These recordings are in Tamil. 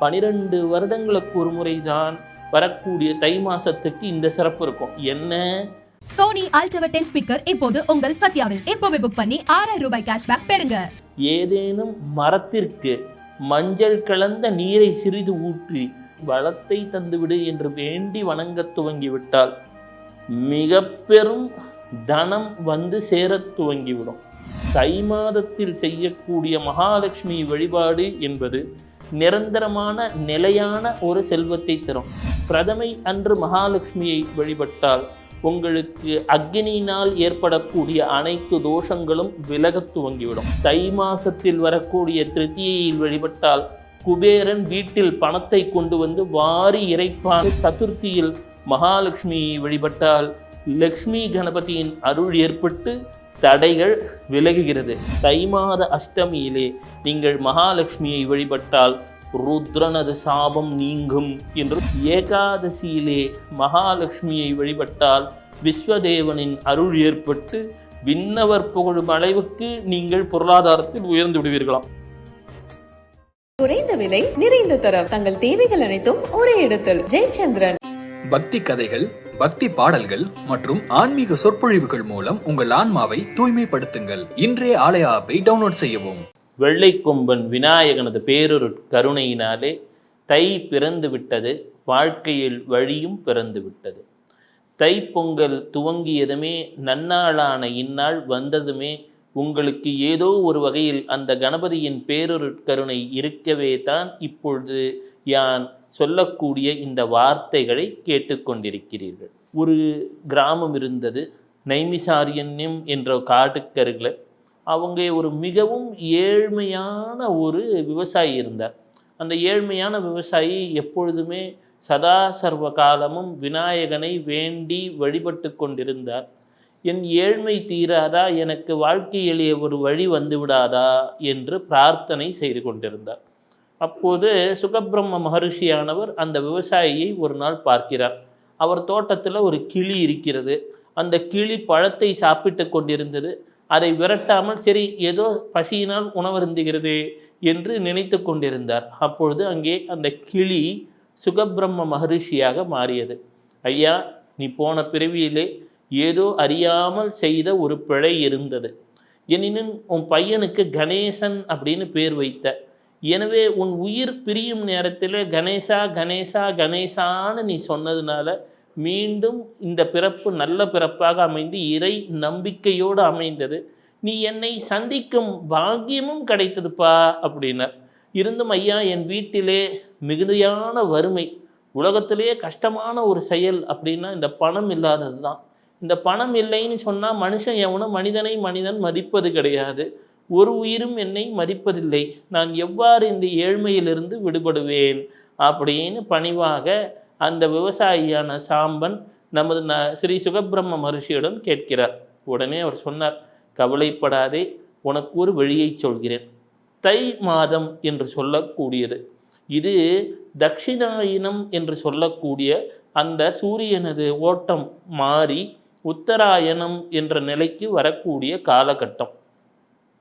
பனிரெண்டு வருடங்களுக்கு ஒரு முறைதான் வரக்கூடிய தை மாசத்துக்கு இந்த சிறப்பு இருக்கும். என்ன? சோனி அல்ட்ரா டென் ஸ்பீக்கர் இப்போது உங்கள் சத்யாவில். இப்போவே புக் பண்ணி ஆறாயிரம் ரூபாய் கேஷ்பேக் பெறுங்க. ஏதேனும் மரத்திற்கு மஞ்சள் கலந்த நீரை சிறிது ஊற்றி வளத்தை தந்துவிடு என்று வேண்டி வணங்கத் துவங்கிவிட்டால் மிக பெரும் தனம் வந்து சேரத் துவங்கிவிடும். தை மாதத்தில் செய்யக்கூடிய மகாலட்சுமி வழிபாடு என்பது நிரந்தரமான நிலையான ஒரு செல்வத்தை தரும். பிரதமை அன்று மகாலட்சுமியை வழிபட்டால் உங்களுக்கு அக்னியினால் ஏற்படக்கூடிய அனைத்து தோஷங்களும் விலகத் துவங்கிவிடும். தை மாசத்தில் வரக்கூடிய திருத்தியையில் வழிபட்டால் குபேரன் வீட்டில் பணத்தை கொண்டு வந்து வாரி இறைப்பான் சதுர்த்தியில் மகாலட்சுமியை வழிபட்டால் லக்ஷ்மி கணபதியின் அருள் ஏற்பட்டு தடைகள் விலகுகிறது. தை மாத அஷ்டமியிலே நீங்கள் மகாலட்சுமியை வழிபட்டால் ருத்ரனது சாபம் நீங்கும் என்று ஏகாதசியிலே மகாலட்சுமியை வழிபட்டால் விஸ்வதேவனின் அருள் ஏற்பட்டு விண்ணவர் புகழும் அளவுக்கு நீங்கள் பொருளாதாரத்தில் உயர்ந்து விடுவீர்களாம். குறைந்த விலை நிறைந்த தரம். தங்கள் தேவைகள் அனைத்தும் ஒரே இடத்தில். ஜெயச்சந்திரன். பக்தி கதைகள் பக்தி பாடல்கள் மற்றும் ஆன்மீக சொற்பொழிவுகள் மூலம் உங்கள் ஆன்மாவை தூய்மைப்படுத்துங்கள். இன்றைய ஆலய ஆப்பை டவுன்லோட் செய்யவும். வெள்ளை கொம்பன் விநாயகனது பேரொரு கருணையினாலே தை பிறந்து விட்டது வாழ்க்கையில் வழியும் பிறந்து விட்டது. தைப்பொங்கல் துவங்கியதுமே நன்னாளான இந்நாள் வந்ததுமே உங்களுக்கு ஏதோ ஒரு வகையில் அந்த கணபதியின் பேரொரு கருணை இருக்கவே தான் இப்பொழுது யான் சொல்லக்கூடிய இந்த வார்த்தைகளை கேட்டுக்கொண்டிருக்கிறீர்கள். ஒரு கிராமம் இருந்தது நைமிசாரியன்யம் என்ற காட்டுக்கருகில். அவங்க ஒரு மிகவும் ஏழ்மையான ஒரு விவசாயி இருந்தார். அந்த ஏழ்மையான விவசாயி எப்பொழுதுமே சதா சர்வ காலமும் விநாயகனை வேண்டி வழிபட்டு கொண்டிருந்தார். என் ஏழ்மை தீராதா? எனக்கு வாழ்க்கையிலே ஒரு வழி வந்து விடாதா என்று பிரார்த்தனை செய்து கொண்டிருந்தார். அப்போது சுகபிரம்ம மகரிஷியானவர் அந்த விவசாயியை ஒரு நாள் பார்க்கிறார். அவர் தோட்டத்தில் ஒரு கிளி இருக்கிறது. அந்த கிளி பழத்தை சாப்பிட்டு கொண்டிருந்தது. அதை விரட்டாமல் சரி ஏதோ பசியினால் உணவருந்துகிறது என்று நினைத்து கொண்டிருந்தார். அப்பொழுது அங்கே அந்த கிளி சுகபிரம்ம மகரிஷியாக மாறியது. ஐயா நீ போன பிறவியிலே ஏதோ அறியாமல் செய்த ஒரு பிழை இருந்தது. எனினும் உன் பையனுக்கு கணேசன் அப்படின்னு பேர் வைத்த எனவே உன் உயிர் பிரியும் நேரத்தில் கணேசா கணேசா கணேசான்னு நீ சொன்னதுனால மீண்டும் இந்த பிறப்பு நல்ல பிறப்பாக அமைந்து இறை நம்பிக்கையோடு அமைந்தது. நீ என்னை சந்திக்கும் பாக்கியமும் கிடைத்ததுப்பா அப்படின்னார். இருந்தும் ஐயா என் வீட்டிலே மிகுதியான வறுமை உலகத்திலேயே கஷ்டமான ஒரு செயல் அப்படின்னா இந்த பணம் இல்லாதது தான் இந்த பணம் இல்லைன்னு சொன்னால் மனுஷன் எவனும் மனிதனை மனிதன் மதிப்பது கிடையாது. ஒரு உயிரும் என்னை மதிப்பதில்லை. நான் எவ்வாறு இந்த ஏழ்மையிலிருந்து விடுபடுவேன்? அப்படின்னு பணிவாக அந்த விவசாயியான சாம்பன் நமது ந ஸ்ரீ சுகபிரம்ம மகர்ஷியிடம் கேட்கிறார். உடனே அவர் சொன்னார் கவலைப்படாதே உனக்கு ஒரு வழியை சொல்கிறேன். தை மாதம் என்று சொல்லக்கூடியது. இது தட்சிணாயினம் என்று சொல்லக்கூடிய அந்த சூரியனது ஓட்டம் மாறி உத்தராயணம் என்ற நிலைக்கு வரக்கூடிய காலகட்டம்.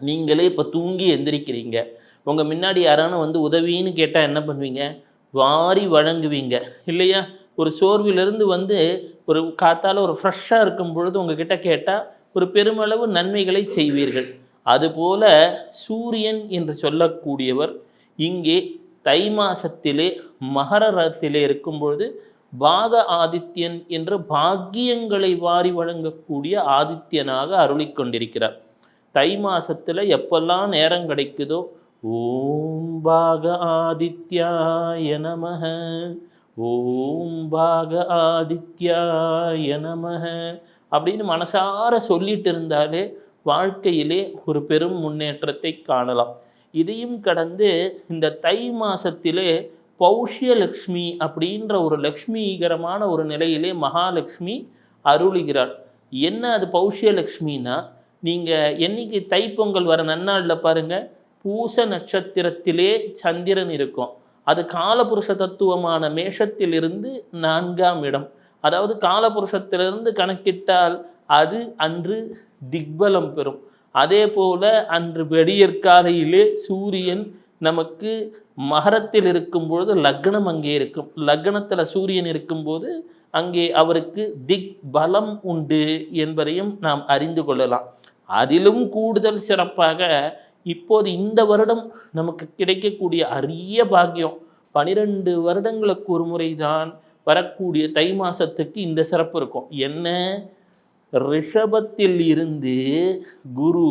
நீங்களே இப்போ தூங்கி எந்திரிக்கிறீங்க. உங்கள் முன்னாடி யாரான வந்து உதவின்னு கேட்டால் என்ன பண்ணுவீங்க? வாரி வழங்குவீங்க. இல்லையா? ஒரு சோர்விலிருந்து வந்து ஒரு காத்தால் ஒரு ஃப்ரெஷ்ஷாக இருக்கும் பொழுது உங்ககிட்ட கேட்டால் ஒரு பெருமளவு நன்மைகளை செய்வீர்கள். அதுபோல சூரியன் என்று சொல்லக்கூடியவர் இங்கே தை மாசத்திலே மகர ரத்திலே இருக்கும் பொழுது பாக ஆதித்யன் என்ற பாக்கியங்களை வாரி வழங்கக்கூடிய ஆதித்யனாக அருளிக் கொண்டிருக்கிறார். தை மாசத்தில் எப்பெல்லாம் நேரம் கிடைக்குதோ ஓம் பாக ஆதித்யாய நமக ஓம் பாக ஆதித்யாய நமக அப்படின்னு மனசார சொல்லிட்டு இருந்தாலே வாழ்க்கையிலே ஒரு பெரும் முன்னேற்றத்தை காணலாம். இதையும் கடந்து இந்த தை மாசத்திலே பௌஷ்யலக்ஷ்மி அப்படின்ற ஒரு லக்ஷ்மீகரமான ஒரு நிலையிலே மகாலட்சுமி அருளுகிறாள். என்ன அது பௌஷ்யலக்ஷ்மின்னா நீங்கள் என்னைக்கு தைப்பொங்கல் வர நன்னாளில் பாருங்கள் பூச நட்சத்திரத்திலே சந்திரன் இருக்கும். அது காலபுருஷ தத்துவமான மேஷத்திலிருந்து நான்காம் இடம். அதாவது காலபுருஷத்திலிருந்து கணக்கிட்டால் அது அன்று திக்பலம் பெறும். அதே போல அன்று வெடியற்காலையிலே சூரியன் நமக்கு மகரத்தில் இருக்கும் பொழுது லக்னம் அங்கே இருக்கும். லக்னத்தில் சூரியன் இருக்கும்போது அங்கே அவருக்கு திக் பலம் உண்டு என்பதையும் நாம் அறிந்து கொள்ளலாம். அதிலும் கூடுதல் சிறப்பாக இப்போது இந்த வருடம் நமக்கு கிடைக்கக்கூடிய அரிய பாக்கியம். பனிரெண்டு வருடங்களுக்கு ஒரு முறைதான் வரக்கூடிய தை மாசத்துக்கு இந்த சிறப்பு இருக்கும். என்ன? ரிஷபத்தில் இருந்து குரு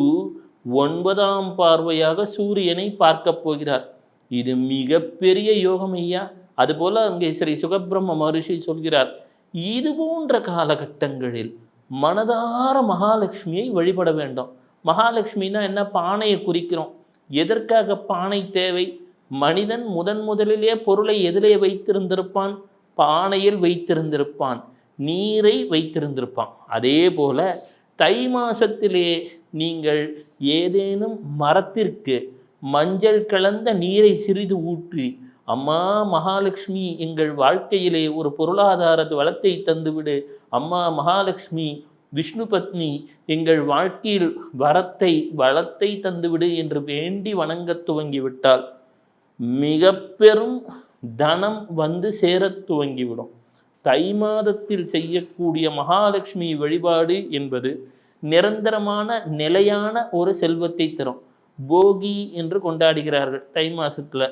ஒன்பதாம் பார்வையாக சூரியனை பார்க்க போகிறார். இது மிகப்பெரிய யோகம் ஐயா. அதுபோல் அங்கே ஸ்ரீ சுகபிரம்ம மகரிஷி சொல்கிறார் இது போன்ற காலகட்டங்களில் மனதார மகாலட்சுமியை வழிபட வேண்டும். மகாலட்சுமினா என்ன? பானையை குறிக்கிறோம். எதற்காக பானை தேவை? மனிதன் முதன் முதலிலே பொருளை எதிலே வைத்திருந்திருப்பான் பானையில் வைத்திருந்திருப்பான் நீரை வைத்திருந்திருப்பான். அதே போல தை மாசத்திலே நீங்கள் ஏதேனும் மரத்திற்கு மஞ்சள் கலந்த நீரை சிறிது ஊற்றி அம்மா மகாலட்சுமி எங்கள் வாழ்க்கையிலே ஒரு பொருளாதார வளத்தை தந்துவிடு. அம்மா மகாலட்சுமி விஷ்ணு பத்னி எங்கள் வாழ்க்கையில் வரத்தை வளத்தை தந்துவிடு என்று வேண்டி வணங்க துவங்கிவிட்டால் மிக பெரும் தனம் வந்து சேரத் துவங்கிவிடும். தை மாதத்தில் செய்யக்கூடிய மகாலட்சுமி வழிபாடு என்பது நிரந்தரமான நிலையான ஒரு செல்வத்தை தரும். போகி என்று கொண்டாடுகிறார்கள் தை மாசத்துல.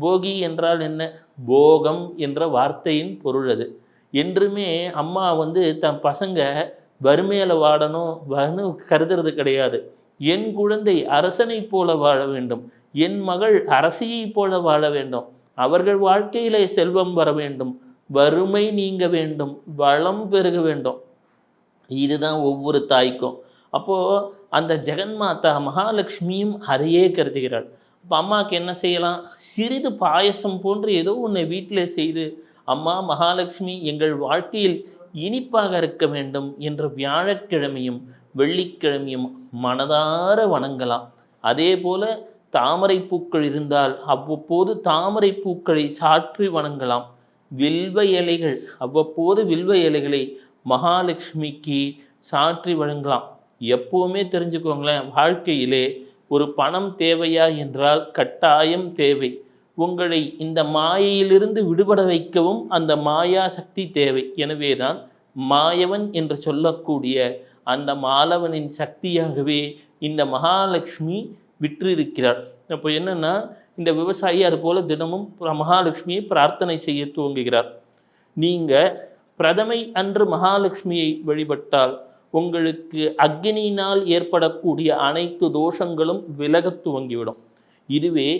போகி என்றால் என்ன? போகம் என்ற வார்த்தையின் பொருள் அது. என்றுமே அம்மா வந்து தன் பசங்க வறுமையில் வாடணும் வனு கருதுறது கிடையாது. என் குழந்தை அரசனைப் போல வாழ வேண்டும். என் மகள் அரசியைப் போல வாழ வேண்டும். அவர்கள் வாழ்க்கையிலே செல்வம் வர வேண்டும். வறுமை நீங்க வேண்டும். வளம் பெருக வேண்டும். இதுதான் ஒவ்வொரு தாய்க்கும். அப்போது அந்த ஜெகன்மாதா மகாலட்சுமியும் அதையே கருதுகிறாள். இப்போ அம்மாவுக்கு என்ன செய்யலாம்? சிறிது பாயசம் போன்று ஏதோ ஒன்று வீட்டில் செய்து அம்மா மகாலட்சுமி எங்கள் வாழ்க்கையில் இனிப்பாக இருக்க வேண்டும் என்ற வியாழக்கிழமையும் வெள்ளிக்கிழமையும் மனதார வணங்கலாம். அதே போல தாமரை பூக்கள் இருந்தால் அவ்வப்போது தாமரை பூக்களை சாற்றி வணங்கலாம். வில்வ இலைகள் அவ்வப்போது வில்வ இலைகளை மகாலட்சுமிக்கு சாற்றி வழங்கலாம். எப்போவுமே தெரிஞ்சுக்கோங்களேன் வாழ்க்கையிலே ஒரு பணம் தேவையா என்றால் கட்டாயம் தேவை. உங்களை இந்த மாயையிலிருந்து விடுபட வைக்கவும் அந்த மாயா சக்தி தேவை. எனவேதான் மாயவன் என்று சொல்லக்கூடிய அந்த மாலவனின் சக்தியாகவே இந்த மகாலட்சுமி விற்றிருக்கிறார் அப்போ என்னென்னா இந்த விவசாயி அது போல் தினமும் மகாலட்சுமியை பிரார்த்தனை செய்ய துவங்குகிறார். நீங்கள் பிரதமை அன்று மகாலட்சுமியை வழிபட்டால் உங்களுக்கு அக்னியினால் ஏற்படக்கூடிய அனைத்து தோஷங்களும் விலகத் துவங்கிவிடும். இதுவே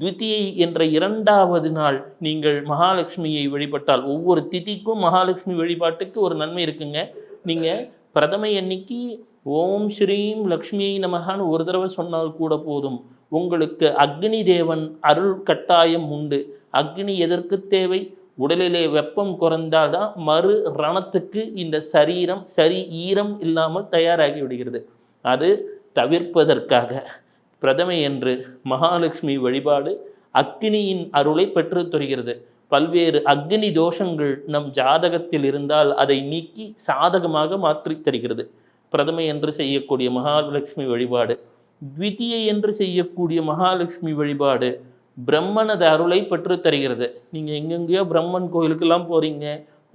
த்விதியை என்ற இரண்டாவது நாள் நீங்கள் மகாலட்சுமியை வழிபட்டால் ஒவ்வொரு திதிக்கும் மகாலட்சுமி வழிபாட்டுக்கு ஒரு நன்மை இருக்குங்க. நீங்கள் பிரதமை அன்னைக்கு ஓம் ஸ்ரீம் லக்ஷ்மியை நமகான்னு ஒரு தடவை சொன்னால் கூட போதும். உங்களுக்கு அக்னி தேவன் அருள் கட்டாயம் உண்டு. அக்னி எதற்கு தேவை? உடலிலே வெப்பம் குறைந்தால்தான் மறு ரணத்துக்கு இந்த சரீரம் சரி ஈரம் இல்லாமல் தயாராகி விடுகிறது. அது தவிர்ப்பதற்காக. பிரதமை என்று மகாலட்சுமி வழிபாடு அக்னியின் அருளை பெற்று தருகிறது. பல்வேறு அக்னி தோஷங்கள் நம் ஜாதகத்தில் இருந்தால் அதை நீக்கி சாதகமாக மாற்றி தருகிறது. பிரதமை என்று செய்யக்கூடிய மகாலட்சுமி வழிபாடு த்விதியை என்று செய்யக்கூடிய மகாலட்சுமி வழிபாடு பிரம்மனது அருளை பெற்று தருகிறது. நீங்கள் எங்கெங்கேயோ பிரம்மன் கோயிலுக்கெல்லாம் போகிறீங்க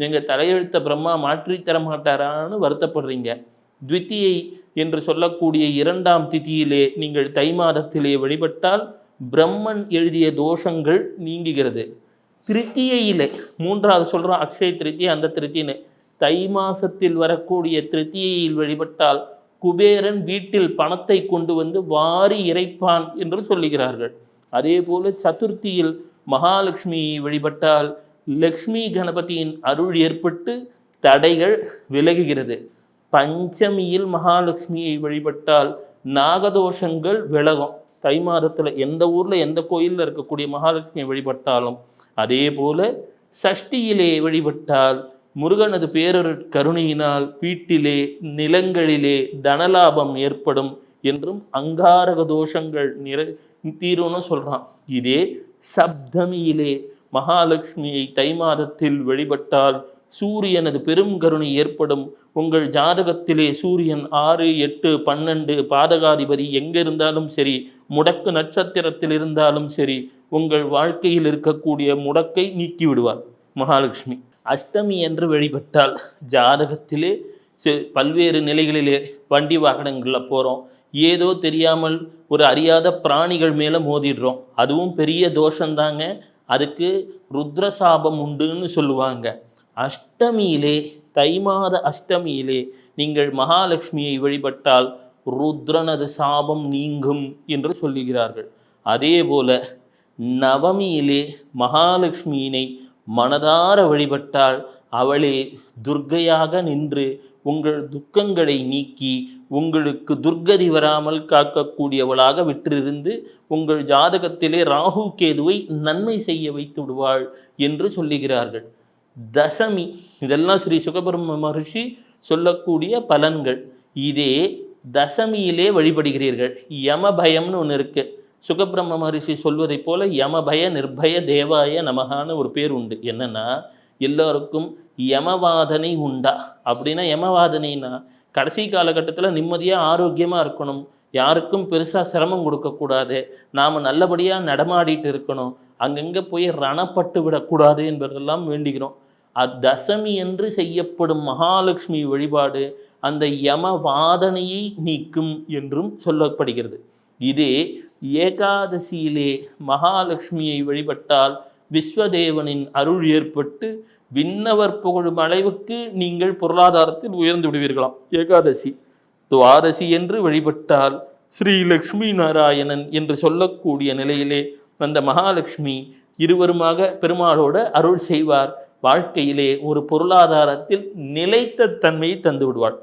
எங்கள் தலையெழுத்த பிரம்மா மாற்றி தர மாட்டாரான்னு வருத்தப்படுறீங்க. த்விதியை என்று சொல்லக்கூடிய இரண்டாம் திதியிலே நீங்கள் தை மாதத்திலே வழிபட்டால் பிரம்மன் எழுதிய தோஷங்கள் நீங்குகிறது. திருத்தியையிலே மூன்றாவது சொல்கிறோம் அக்ஷய திருத்தியை அந்த திருத்தின்னு. தை மாசத்தில் வரக்கூடிய திருத்தியையில் வழிபட்டால் குபேரன் வீட்டில் பணத்தை கொண்டு வந்து வாரி இறைப்பான் என்று சொல்லுகிறார்கள். அதே போல சதுர்த்தியில் மகாலட்சுமியை வழிபட்டால் லக்ஷ்மி கணபதியின் அருள் ஏற்பட்டு தடைகள் விலகுகிறது. பஞ்சமியில் மகாலட்சுமியை வழிபட்டால் நாகதோஷங்கள் விலகும். தை மாதத்தில் எந்த ஊரில் எந்த கோயிலில் இருக்கக்கூடிய மகாலட்சுமியை வழிபட்டாலும் அதே போல சஷ்டியிலே வழிபட்டால் முருகனது பேரொரு கருணையினால் வீட்டிலே நிலங்களிலே தனலாபம் ஏற்படும். என்றும் அங்காரக தோஷங்கள் நிற தீரும்னு சொல்கிறான் இதே சப்தமியிலே மகாலட்சுமியை தை மாதத்தில் வழிபட்டால் சூரியனது பெரும் கருணை ஏற்படும். உங்கள் ஜாதகத்திலே சூரியன் ஆறு எட்டு பன்னெண்டு பாதகாதிபதி எங்கே இருந்தாலும் சரி முடக்கு நட்சத்திரத்தில் இருந்தாலும் சரி உங்கள் வாழ்க்கையில் இருக்கக்கூடிய முடக்கை நீக்கி விடுவார் மகாலட்சுமி. அஷ்டமி என்று வழிபட்டால் ஜாதகத்திலே பல்வேறு நிலைகளிலே வண்டி வாகனங்களில் போகிறோம் ஏதோ தெரியாமல் ஒரு அறியாத பிராணிகள் மேலே மோதிடுறோம். அதுவும் பெரிய தோஷந்தாங்க அதுக்கு ருத்ரசாபம் உண்டுன்னு சொல்லுவாங்க. அஷ்டமியிலே தை மாத அஷ்டமியிலே நீங்கள் மகாலட்சுமியை வழிபட்டால் ருத்ரனது சாபம் நீங்கும் என்று சொல்லுகிறார்கள். அதே போல நவமியிலே மகாலட்சுமியினை மனதார வழிபட்டால் அவளே துர்க்கையாக நின்று உங்கள் துக்கங்களை நீக்கி உங்களுக்கு துர்கதி வராமல் காக்கக்கூடியவளாக விற்றிருந்து உங்கள் ஜாதகத்திலே ராகு கேதுவை நன்மை செய்ய வைத்து விடுவாள் என்று சொல்லுகிறார்கள். தசமி இதெல்லாம் ஸ்ரீ சுகபிரம்ம மகர்ஷி சொல்லக்கூடிய பலன்கள். இதே தசமியிலே வழிபடுகிறீர்கள். யம பயம்னு ஒன்று இருக்கு. சுகபிரம்ம மகர்ஷி சொல்வதைப் போல யமபய நிர்பய தேவாய நமகான்னு ஒரு பேர் உண்டு. என்னன்னா எல்லாருக்கும் யமவாதனை உண்டா? அப்படின்னா யமவாதனைனா கடைசி காலகட்டத்தில் நிம்மதியாக ஆரோக்கியமாக இருக்கணும். யாருக்கும் பெருசாக சிரமம் கொடுக்கக்கூடாது. நாம் நல்லபடியாக நடமாடிட்டு இருக்கணும். அங்கங்கே போய் ரணப்பட்டு விடக்கூடாது என்பதெல்லாம் வேண்டுகிறோம். அத்தசமி என்று செய்யப்படும் மகாலட்சுமி வழிபாடு அந்த யமவாதனையை நீக்கும் என்றும் சொல்லப்படுகிறது. இதே ஏகாதசியிலே மகாலட்சுமியை வழிபட்டால் விஸ்வதேவனின் அருள் ஏற்பட்டு விண்ணவர் புகழும் அளவுக்கு நீங்கள் பொருளாதாரத்தில் உயர்ந்து விடுவீர்களாம். ஏகாதசி. துவாதசி என்று வழிபட்டால் ஸ்ரீ லக்ஷ்மி நாராயணன் என்று சொல்லக்கூடிய நிலையிலே அந்த மகாலட்சுமி இருவருமாக பெருமாளோட அருள் செய்வார். வாழ்க்கையிலே ஒரு பொருளாதாரத்தில் நிலைத்த தன்மையை தந்து விடுவாள்.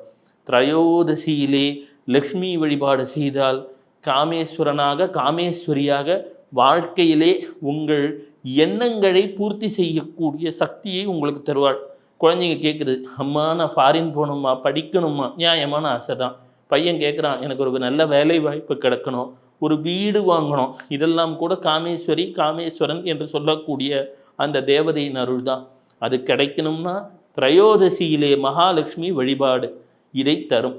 திரையோதசியிலே லக்ஷ்மி வழிபாடு செய்தால் காமேஸ்வரனாக காமேஸ்வரியாக வாழ்க்கையிலே உங்கள் எண்ணங்களை பூர்த்தி செய்யக்கூடிய சக்தியை உங்களுக்கு தருவாள். குழந்தைங்க கேட்குது அம்மா நான் ஃபாரின் போகணுமா படிக்கணுமா நியாயமான ஆசை தான் பையன் கேட்குறான் எனக்கு ஒரு நல்ல வேலை வாய்ப்பு கிடைக்கணும் ஒரு வீடு வாங்கணும். இதெல்லாம் கூட காமேஸ்வரி காமேஸ்வரன் என்று சொல்லக்கூடிய அந்த தேவதையின் அருள் தான் அது கிடைக்கணும்னா திரையோதசியிலே மகாலட்சுமி வழிபாடு இதை தரும்.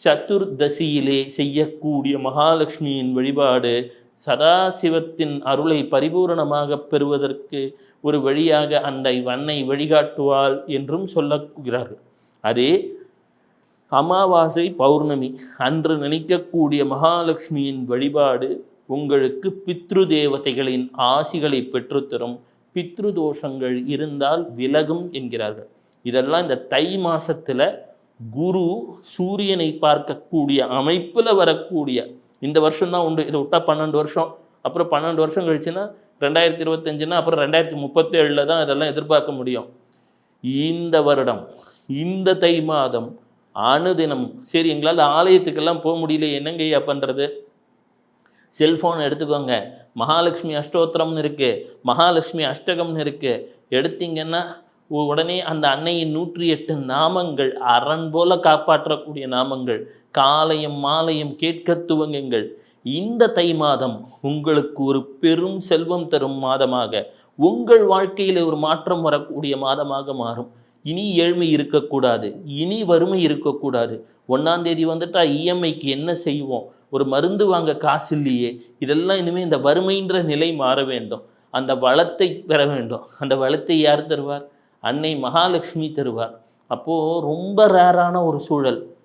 சதுர்தசியிலே செய்யக்கூடிய மகாலட்சுமியின் வழிபாடு சதாசிவத்தின் அருளை பரிபூரணமாக பெறுவதற்கு ஒரு வழியாக அந்த வண்ணை வழிகாட்டுவாள் என்றும் சொல்லுகிறார்கள் அதே அமாவாசை பௌர்ணமி அன்று நினைக்கக்கூடிய மகாலட்சுமியின் வழிபாடு உங்களுக்கு பித்ரு தேவதைகளின் ஆசிகளை பெற்றுத்தரும். பித்ரு தோஷங்கள் இருந்தால் விலகும் என்கிறார்கள். இதெல்லாம் இந்த தை மாசத்துல குரு சூரியனை பார்க்கக்கூடிய அமைப்பில் வரக்கூடிய இந்த வருஷம் தான் உண்டு. இதை விட்டா பன்னெண்டு வருஷம். அப்புறம் பன்னெண்டு வருஷம் கழிச்சுன்னா ரெண்டாயிரத்தி இருபத்தஞ்சுன்னா அப்புறம் ரெண்டாயிரத்தி முப்பத்தேழில் தான் இதெல்லாம் எதிர்பார்க்க முடியும். இந்த வருடம் இந்த தை மாதம் அனுதினம். சரி எங்களால் ஆலயத்துக்கெல்லாம் போக முடியல என்னங்க ஐயா பண்ணுறது செல்ஃபோன் எடுத்துக்கோங்க. மகாலட்சுமி அஷ்டோத்திரம்னு இருக்குது மகாலட்சுமி அஷ்டகம்னு இருக்குது எடுத்தீங்கன்னா உடனே அந்த அன்னையின் நூற்றி எட்டு நாமங்கள் அரண் போல காப்பாற்றக்கூடிய நாமங்கள் காலையும் மாலையும் கேட்க துவங்குங்கள். இந்த தை மாதம் உங்களுக்கு ஒரு பெரும் செல்வம் தரும் மாதமாக. உங்கள் வாழ்க்கையில் ஒரு மாற்றம் வரக்கூடிய மாதமாக மாறும். இனி ஏழ்மை இருக்கக்கூடாது. இனி வறுமை இருக்கக்கூடாது. ஒன்றாம் தேதி வந்துட்டா இஎம்ஐக்கு என்ன செய்வோம்? ஒரு மருந்து வாங்க காசு இல்லையே. இதெல்லாம் இனிமேல் இந்த வறுமைன்ற நிலை மாற வேண்டும். அந்த வளத்தை பெற வேண்டும். அந்த வளத்தை யார் தருவார்? அன்னை மகாலட்சுமி தருவார். அப்போது ரொம்ப ரேரான ஒரு சூழல்.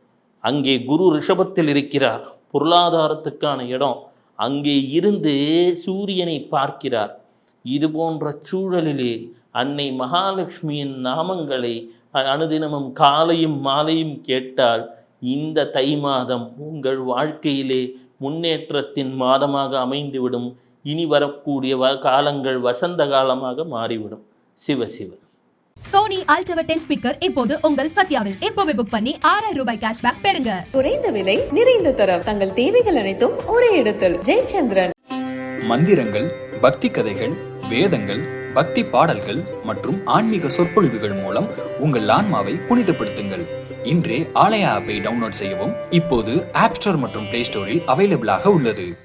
அங்கே குரு ரிஷபத்தில் இருக்கிறார். பொருளாதாரத்துக்கான இடம். அங்கே இருந்து சூரியனை பார்க்கிறார். இது போன்ற சூழலிலே அன்னை மகாலட்சுமியின் நாமங்களை அ- அனுதினமும் காலையும் மாலையும் கேட்டால் இந்த தை மாதம் உங்கள் வாழ்க்கையிலே முன்னேற்றத்தின் மாதமாக அமைந்துவிடும். இனி வரக்கூடிய வ காலங்கள் வசந்த காலமாக மாறிவிடும். சிவ சிவ சோனி அல்ட்ரா டென் ஸ்பீக்கர் இப்போது உங்கள் சத்யாவில். இப்போவே புக் பண்ணி ஆறாயிரம் ரூபாய் கேஷ்பேக் பெறுங்க. குறைந்த விலை நிறைந்த தரம். தங்கள் தேவைகள் அனைத்தும் ஒரே இடத்தில். ஜெயச்சந்திரன். மந்திரங்கள் பக்தி கதைகள் வேதங்கள் பக்தி பாடல்கள் மற்றும் ஆன்மீக சொற்பொழிவுகள் மூலம் உங்கள் ஆன்மாவை புனிதப்படுத்துங்கள். இன்றே ஆலயா ஆப்பை டவுன்லோட் செய்யவும் இப்போது ஆப் ஸ்டோர் மற்றும் பிளே ஸ்டோரில் அவைலபிளாக உள்ளது.